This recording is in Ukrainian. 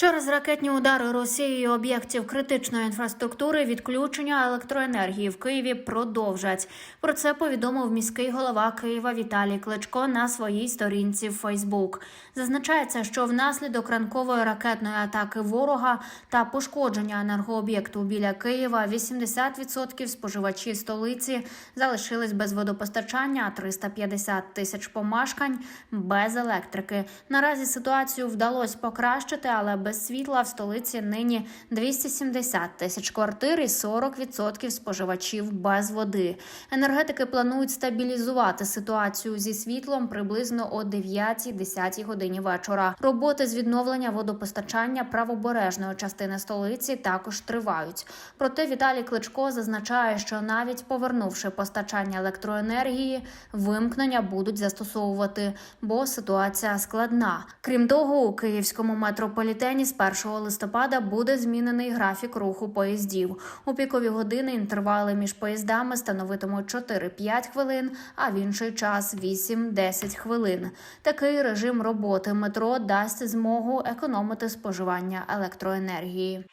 Через ракетні удари Росії об'єктів критичної інфраструктури відключення електроенергії в Києві продовжать. Про це повідомив міський голова Києва Віталій Кличко на своїй сторінці в Фейсбук. Зазначається, що внаслідок ранкової ракетної атаки ворога та пошкодження енергооб'єкту біля Києва 80% споживачів столиці залишились без водопостачання, а 350 тисяч помешкань без електрики. Наразі ситуацію вдалося покращити, але без світла в столиці нині 270 тисяч квартир і 40% споживачів без води. Енергетики планують стабілізувати ситуацію зі світлом приблизно о 9-10 годині вечора. Роботи з відновлення водопостачання правобережної частини столиці також тривають. Проте Віталій Кличко зазначає, що навіть повернувши постачання електроенергії, вимкнення будуть застосовувати, бо ситуація складна. Крім того, у київському метрополітені з 1 листопада буде змінений графік руху поїздів. У пікові години інтервали між поїздами становитимуть 4-5 хвилин, а в інший час 8-10 хвилин. Такий режим роботи метро дасть змогу економити споживання електроенергії.